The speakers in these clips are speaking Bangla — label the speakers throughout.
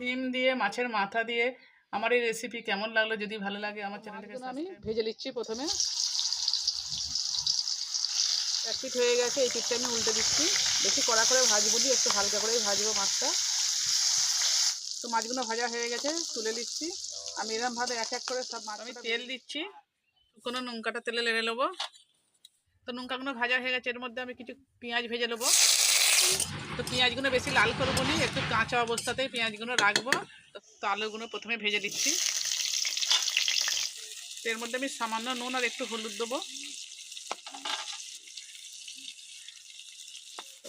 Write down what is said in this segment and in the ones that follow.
Speaker 1: সিম দিয়ে মাছের মাথা দিয়ে আমার এই রেসিপি কেমন লাগল যদি ভালো লাগে আমার চ্যানেলটাকে
Speaker 2: আমি ভেজে নিচ্ছি প্রথমে। এক পিঠ হয়ে গেছে এই পিঠটা আমি উল্টে দিচ্ছি। বেশি কড়া করে ভাজবো দিয়ে একটু হালকা করেই ভাজবো মাছটা। তো মাছগুলো ভাজা হয়ে গেছে তুলে নিচ্ছি। আমি এরকমভাবে এক এক করে সব মাছ
Speaker 1: আমি তেল দিচ্ছি। শুকনো লঙ্কাটা তেলে লেড়ে নেব। তো লঙ্কাগুলো ভাজা হয়ে গেছে এর মধ্যে আমি কিছু পেঁয়াজ ভেজে নেব। তো পেঁয়াজগুলো বেশি লাল করব নি, একটু কাঁচা অবস্থাতেই পেঁয়াজগুলো রাখব। তো আলুগুলো প্রথমে ভেজে দিচ্ছি এর মধ্যে আমি সামান্য নুন আর একটু হলুদ দেবো।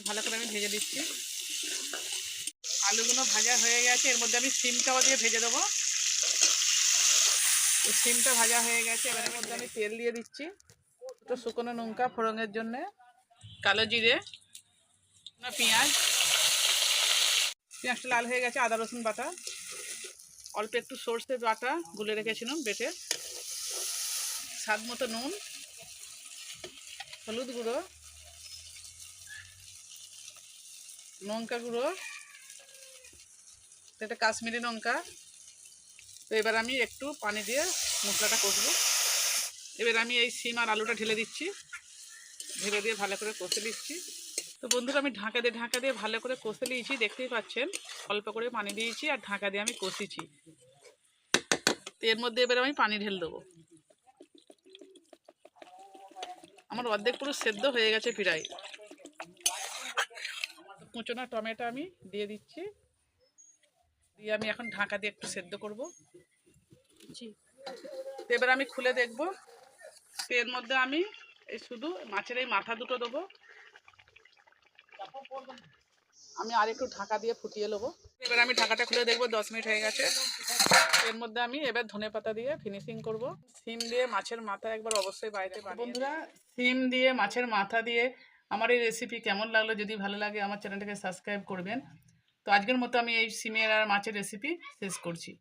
Speaker 1: ভালো করে আমি ভেজে দিচ্ছি আলুগুলো ভাজা হয়ে গেছে, এর মধ্যে আমি সিমটাও দিয়ে ভেজে দেবো। সিমটা ভাজা হয়ে গেছে, এবার এর মধ্যে আমি তেল দিয়ে দিচ্ছি। তো শুকনো লঙ্কা ফোড়নের জন্যে, কালো জিরে পেঁয়াজ? পেঁয়াজটা লাল হয়ে গেছে, আদা, রসুন বাটা। অল্প একটু সর্ষে বাটা গুলে রেখেছিলাম বেটে। স্বাদ মতো নুন, হলুদ গুঁড়ো, লঙ্কা গুঁড়ো এটা কাশ্মীরি লঙ্কা। তো এবার আমি একটু পানি দিয়ে মশলাটা কষবো। এবার আমি এই সিম আর আলুটা ঢেলে দিচ্ছি। ঢেলে দিয়ে ভালো করে কষে দিচ্ছি তো বন্ধুরা আমি ঢাকা দিয়ে ঢাকা দিয়ে ভালো করে কষে নিয়েছি দেখতেই পাচ্ছেন। অল্প করে পানি দিয়েছি আর ঢাকা দিয়ে আমি কষিছি। তো এর মধ্যে এবার আমি পানি ঢেলে দেবো। আমার অর্ধেক পুরো সেদ্ধ হয়ে গেছে প্রায়। কুচোনা টমেটো আমি দিয়ে দিচ্ছি। দিয়ে আমি এখন ঢাকা দিয়ে একটু সেদ্ধ করব। এবার আমি খুলে দেখব। তো এর মধ্যে আমি এই শুধু মাছের এই মাথা দুটো দেবো। আমি আর একটু ঢাকা দিয়ে ফুটিয়ে নেব। এবার আমি ঢাকাটা খুলে দেখব দশ মিনিট হয়ে গেছে। এর মধ্যে আমি এবার ধনে পাতা দিয়ে ফিনিশিং করব। সিম দিয়ে মাছের মাথা একবার অবশ্যই বাড়িতে বন্ধুরা সিম দিয়ে মাছের মাথা দিয়ে আমার এই রেসিপি কেমন লাগল যদি ভালো লাগে আমার চ্যানেলটাকে সাবস্ক্রাইব করবেন। তো আজকের মতো আমি এই সিমের আর মাছের রেসিপি শেষ করছি।